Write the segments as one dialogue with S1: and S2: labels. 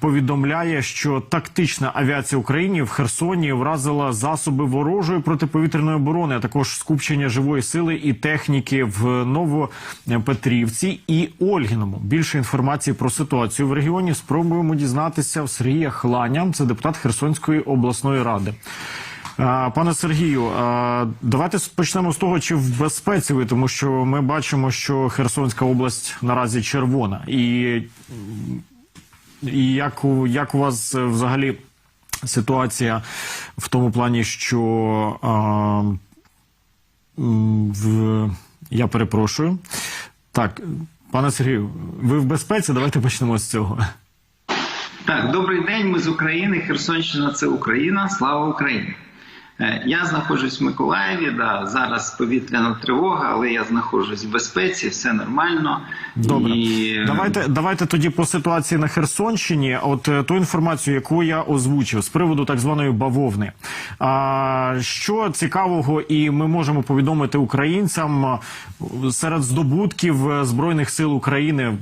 S1: Повідомляє, що тактична авіація України в Херсоні вразила засоби ворожої протиповітряної оборони, а також скупчення живої сили і техніки в Новопетрівці і Ольгіному. Більше інформації про ситуацію в регіоні спробуємо дізнатися в Сергія Хланя, це депутат Херсонської обласної ради. Пане Сергію, давайте почнемо з того, чи в безпеці ви, тому що ми бачимо, що Херсонська область наразі червона, і, і як, у- як у вас е, взагалі ситуація в тому плані, що а, в, я перепрошую. Так, пане Сергію, ви в безпеці? Давайте почнемо з цього.
S2: Так, добрий день. Ми з України. Херсонщина це Україна. Слава Україні. Е, Я знаходжусь в Миколаєві. Да, зараз повітряна тривога, але я знаходжусь в безпеці, все нормально.
S1: Добре,
S2: І... е,
S1: давайте давайте тоді по ситуації на Херсонщині. От е, ту інформацію, яку я озвучив з приводу так званої бавовни. А що цікавого, і ми можемо повідомити українцям серед здобутків збройних сил України.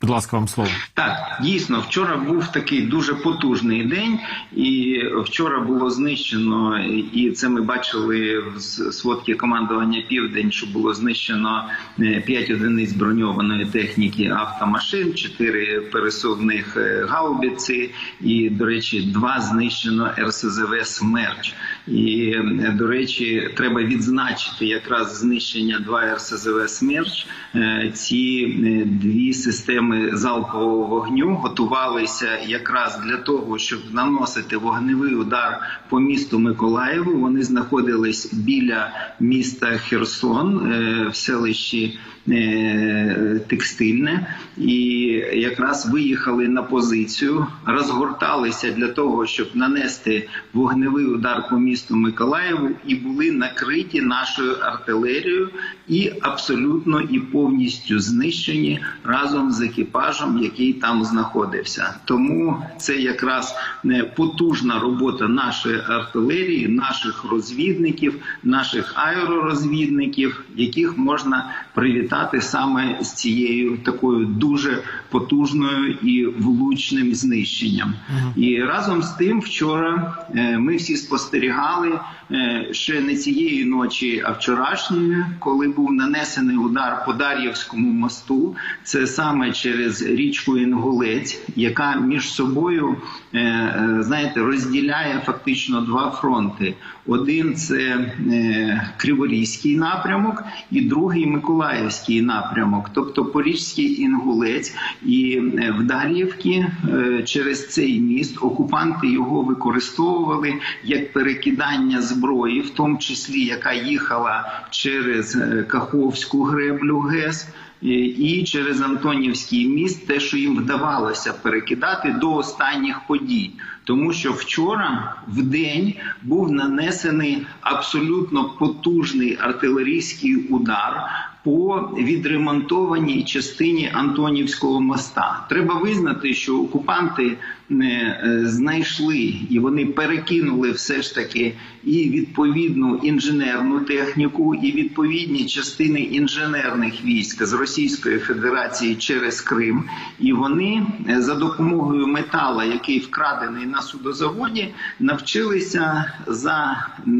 S1: Будь ласка, вам слово.
S2: Так, дійсно, вчора був такий дуже потужний день, і вчора було знищено, і це ми бачили в с- сводці командування Південь, що було знищено 5 одиниць броньованої техніки автомашин, 4 пересувних е, гаубиці, і, до речі, два знищено РСЗВ Смерч. І, е, до речі, треба відзначити якраз знищення 2 РСЗВ Смерч. Е, Ці е, дві системи залпового вогню готувалися якраз для того, щоб наносити вогневий удар по місту Миколаєву. Вони знаходились біля міста Херсон в селищі Текстильне, і якраз виїхали на позицію, розгорталися для того, щоб нанести вогневий удар по місту Миколаєву, і були накриті нашою артилерією і абсолютно і повністю знищені разом з екіпажем, який там знаходився. Тому це якраз е, потужна робота нашої артилерії, наших розвідників, наших аеророзвідників, яких можна привітати саме з цією такою дуже потужною і влучним знищенням. І разом з тим, вчора е, ми всі спостерігали е, ще не цієї ночі, а вчорашньої, коли був нанесений удар по Дар'ївському мосту. Це саме через річку Інгулець, яка між собою е, знаєте розділяє фактично два фронти. Один це Криворізький напрямок, і другий Миколаївський напрямок, тобто Поріжський Інгулець. І е, в Дар'ївці е, через цей міст окупанти його використовували як перекидання зброї, в тому числі яка їхала через е, Каховську греблю ГЕС. І- І через Антонівський міст, те, що їм вдавалося перекидати до останніх подій, тому що вчора в день був нанесений абсолютно потужний артилерійський удар по відремонтованій частині Антонівського моста. Треба визнати, що окупанти е, знайшли і вони перекинули все ж таки і відповідну інженерну техніку, і відповідні частини інженерних військ з Російської Федерації через Крим. І вони е, за допомогою метала, який вкрадений на судозаводі, навчилися за е,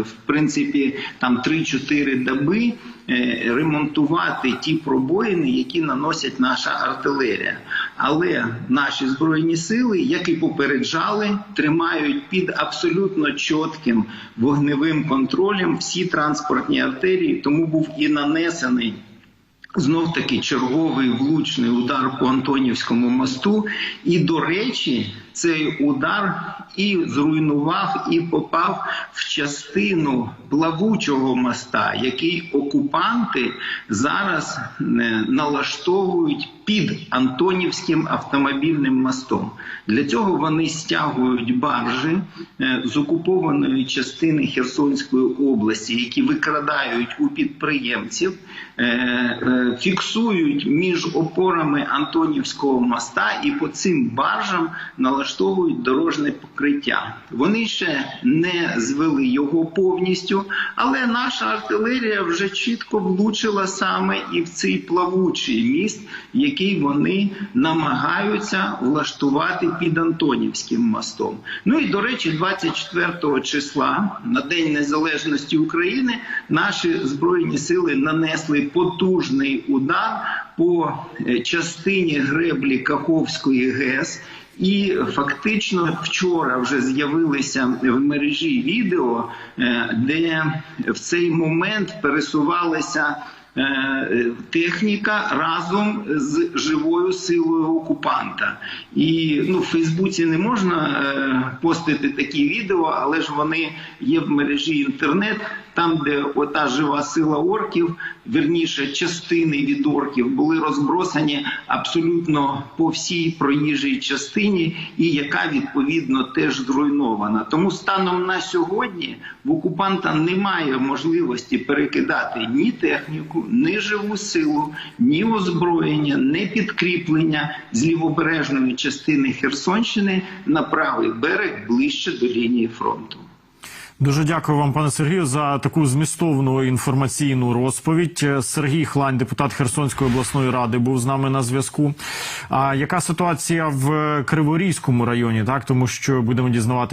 S2: в принципі там 3-4 доби е, ремонтувати ті пробоїни, які наносять наша артилерія. Але наші збройні сили, як і попереджали, тримають під абсолютно чітким вогневим контролем всі транспортні артерії, тому був і нанесений. Знов таки черговий влучний удар по Антонівському мосту. І, до речі, цей удар і зруйнував, і попав в частину плавучого моста, який окупанти зараз е, налаштовують під Антонівським автомобільним мостом. Для цього вони стягують баржі е, з окупованої частини Херсонської області, які викрадають у підприємців, е, фіксують між опорами Антонівського моста і по цим баржам налаштовують дорожне покриття. Вони ще не звели його повністю, але наша артилерія вже чітко влучила саме і в цей плавучий міст, який який вони намагаються влаштувати під Антонівським мостом. Ну і до речі, 24 числа на День Незалежності України наші збройні сили нанесли потужний удар по е, частині греблі Каховської ГЕС. І фактично вчора вже з'явилися в мережі відео, е, де в цей момент пересувалися техніка разом з живою силою окупанта. І ну, в Фейсбуці не можна е, постити такі відео, але ж вони є в мережі інтернет, там, де ота жива сила орків, верніше частини від орків, були розбросані абсолютно по всій проїжджій частині, і яка відповідно теж зруйнована. Тому станом на сьогодні в окупанта немає можливості перекидати ні техніку, ні живу силу, ні озброєння, ні підкріплення з лівобережної частини Херсонщини на правий берег ближче до лінії фронту.
S1: Дуже дякую вам, пане Сергію, за таку змістовну інформаційну розповідь. Сергій Хлань, депутат Херсонської обласної ради, був з нами на зв'язку. А яка ситуація в Криворізькому районі? Так, тому що будемо дізнавати.